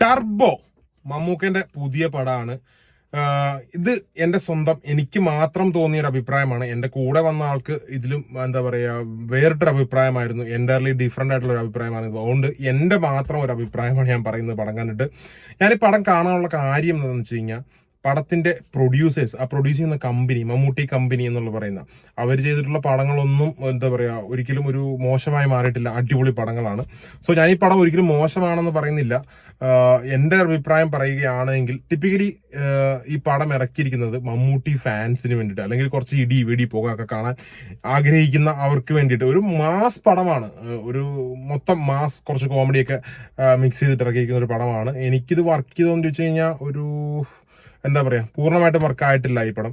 Turbo മമ്മൂക്കന്റെ പുതിയ പടമാണ് ഇത് എന്റെ സ്വന്തം എനിക്ക് മാത്രം തോന്നിയ ഒരു അഭിപ്രായമാണ്. എന്റെ കൂടെ വന്ന ആൾക്ക് ഇതിലും എന്താ പറയാ വേറിട്ടൊരു അഭിപ്രായമായിരുന്നു. എന്റർലി ഡിഫറെന്റ് ആയിട്ടുള്ള ഒരു അഭിപ്രായമാണ്. അതുകൊണ്ട് എന്റെ മാത്രം ഒരു അഭിപ്രായമാണ് ഞാൻ പറയുന്നത് പടം കണ്ടിട്ട്. ഞാൻ ഈ പടം കാണാനുള്ള കാര്യം എന്താണെന്ന് വെച്ച് കഴിഞ്ഞാൽ പടത്തിന്റെ പ്രൊഡ്യൂസേഴ്സ് ആ പ്രൊഡ്യൂസ് ചെയ്യുന്ന കമ്പനി മമ്മൂട്ടി കമ്പനി എന്നുള്ള പറയുന്ന അവർ ചെയ്തിട്ടുള്ള പടങ്ങളൊന്നും എന്താ പറയാ ഒരിക്കലും ഒരു മോശമായി മാറിയിട്ടില്ല അടിപൊളി പടങ്ങളാണ്. സോ ഞാൻ ഈ പടം ഒരിക്കലും മോശമാണെന്ന് പറയുന്നില്ല. എന്റെ അഭിപ്രായം പറയുകയാണെങ്കിൽ ടിപ്പിക്കലി ഈ പടം ഇറക്കിയിരിക്കുന്നത് മമ്മൂട്ടി ഫാൻസിന് വേണ്ടിയിട്ട് അല്ലെങ്കിൽ കുറച്ച് ഇടി വെടി പുക ഒക്കെ കാണാൻ ആഗ്രഹിക്കുന്ന അവർക്ക് വേണ്ടിയിട്ട്. ഒരു മാസ് പടമാണ്. ഒരു മൊത്തം മാസ് കുറച്ച് കോമഡിയൊക്കെ മിക്സ് ചെയ്തിട്ട് ഇറക്കിയിരിക്കുന്ന ഒരു പടമാണ്. എനിക്കിത് വർക്ക് ചെയ്തോന്ന് ചോദിച്ചു കഴിഞ്ഞാൽ ഒരു എന്താ പറയുക പൂർണമായിട്ടും വർക്കായിട്ടില്ല ഈ പടം.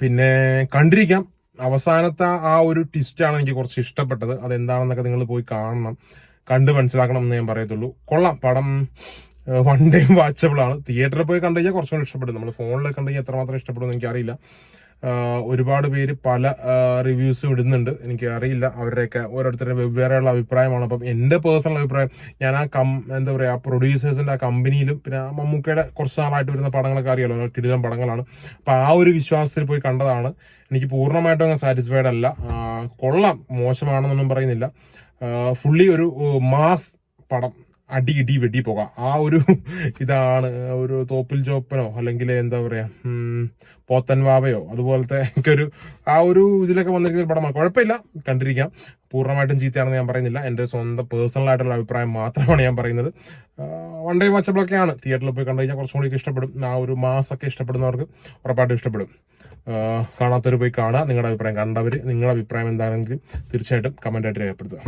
പിന്നെ കണ്ടിരിക്കാം. അവസാനത്തെ ആ ഒരു ട്വിസ്റ്റാണ് എനിക്ക് കുറച്ച് ഇഷ്ടപ്പെട്ടത്. അതെന്താണെന്നൊക്കെ നിങ്ങൾ പോയി കാണണം. കണ്ട് മനസ്സിലാക്കണം എന്ന് ഞാൻ പറയത്തുള്ളൂ. കൊള്ളാം. പടം വൺ ടൈം വാച്ചബിൾ ആണ്. തിയേറ്ററിൽ പോയി കണ്ടു കഴിഞ്ഞാൽ കുറച്ചുകൂടി ഇഷ്ടപ്പെടും. നമ്മൾ ഫോണിൽ കണ്ടു കഴിഞ്ഞാൽ എത്രമാത്രം ഇഷ്ടപ്പെടും എനിക്കറിയില്ല. ഒരുപാട് പേര് പല റിവ്യൂസ് ഇടുന്നുണ്ട്. എനിക്ക് അറിയില്ല അവരുടെയൊക്കെ ഓരോരുത്തരുടെ വെവ്വേറെയുള്ള അഭിപ്രായമാണ്. അപ്പം എന്റെ പേഴ്സണൽ അഭിപ്രായം ഞാൻ ആ കം എന്താ പറയുക ആ പ്രൊഡ്യൂസേഴ്സിന്റെ ആ കമ്പനിയിലും പിന്നെ ആ മമ്മൂക്കയുടെ കുറച്ച് നാളായിട്ട് വരുന്ന പടങ്ങളൊക്കെ അറിയാലോ കിടിലം പടങ്ങളാണ്. അപ്പം ആ ഒരു വിശ്വാസത്തിൽ പോയി കണ്ടതാണ്. എനിക്ക് പൂർണമായിട്ടും അങ്ങ് സാറ്റിസ്ഫൈഡ് അല്ല. കൊള്ളാം മോശമാണെന്നൊന്നും പറയുന്നില്ല. ഫുള്ളി ഒരു മാസ് പടം. അടി ഇടി വെടി പോകാം. ആ ഒരു ഇതാണ് ഒരു തോപ്പിൽ ചോപ്പനോ അല്ലെങ്കിൽ എന്താ പറയാ പോത്തൻവാവയോ പോത്തൻ വാവയോ അതുപോലത്തെ ഒക്കെ ഒരു ആ ഒരു ഇതിലൊക്കെ വന്നിരിക്കുന്ന ഒരു പടമാണ്. കുഴപ്പമില്ല കണ്ടിരിക്കാം. പൂർണമായിട്ടും ചീത്തയാണെന്ന് ഞാൻ പറയുന്നില്ല. എന്റെ സ്വന്തം പേഴ്സണൽ ആയിട്ടുള്ള അഭിപ്രായം മാത്രമാണ് ഞാൻ പറയുന്നത്. വൺ ഡേ വാച്ചബിളൊക്കെയാണ് തിയേറ്ററിൽ പോയി കണ്ടു കഴിഞ്ഞാൽ കുറച്ചും കൂടി ഇഷ്ടപ്പെടും. ആ ഒരു മാസൊക്കെ ഇഷ്ടപ്പെടുന്നവർക്ക് ഉറപ്പായിട്ടും ഇഷ്ടപ്പെടും. കാണാത്തവർ പോയി കാണുക. നിങ്ങളുടെ അഭിപ്രായം കണ്ടവർ നിങ്ങളുടെ അഭിപ്രായം എന്താണെങ്കിലും തീർച്ചയായിട്ടും കമന്റായിട്ട് രേഖപ്പെടുത്തുക.